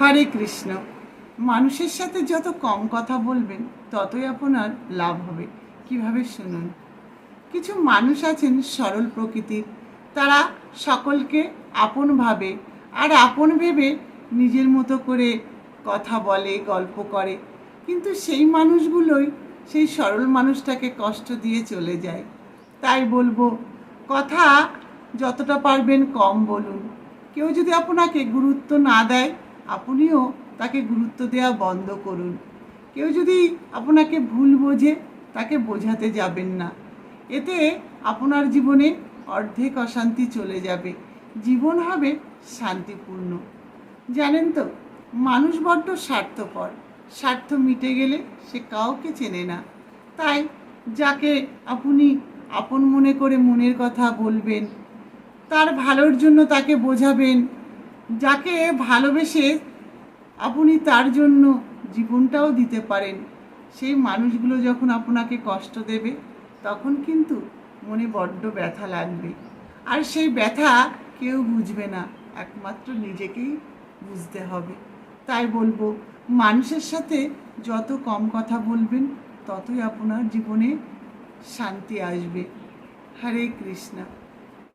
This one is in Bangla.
হরে কৃষ্ণ। মানুষের সাথে যত কম কথা বলবেন, ততই আপনার লাভ হবে। কীভাবে শুনুন? কিছু মানুষ আছেন সরল প্রকৃতির। তারা সকলকে আপন ভাবে আর আপন ভেবে নিজের মতো করে কথা বলে, গল্প করে। কিন্তু সেই মানুষগুলোই সেই সরল মানুষটাকে কষ্ট দিয়ে চলে যায়। তাই বলব, কথা যতটা পারবেন কম বলুন। কেউ যদি আপনাকে গুরুত্ব না দেয় আপনিও তাকে গুরুত্ব দেওয়া বন্ধ করুন। কেউ যদি আপনাকে ভুল বোঝে, তাকে বোঝাতে যাবেন না। এতে আপনার জীবনে অর্ধেক অশান্তি চলে যাবে। জীবন হবে শান্তিপূর্ণ। জানেন তো, মানুষ বড্ড স্বার্থপর। স্বার্থ মিটে গেলে সে কাউকে চেনে না। তাই যাকে আপনি আপন মনে করে মনের কথা বলবেন, তার ভালোর জন্য তাকে বোঝাবেন যাকে ভালোবেসে আপনি তার জন্য জীবনটাও দিতে পারেন, সেই মানুষগুলো যখন আপনাকে কষ্ট দেবে, তখন কিন্তু মনে বড্ড ব্যথা লাগবে। আর সেই ব্যথা কেউ বুঝবে না, একমাত্র নিজেকেই বুঝতে হবে। তাই বলব, মানুষের সাথে যত কম কথা বলবেন, ততই আপনার জীবনে শান্তি আসবে। হরে কৃষ্ণ।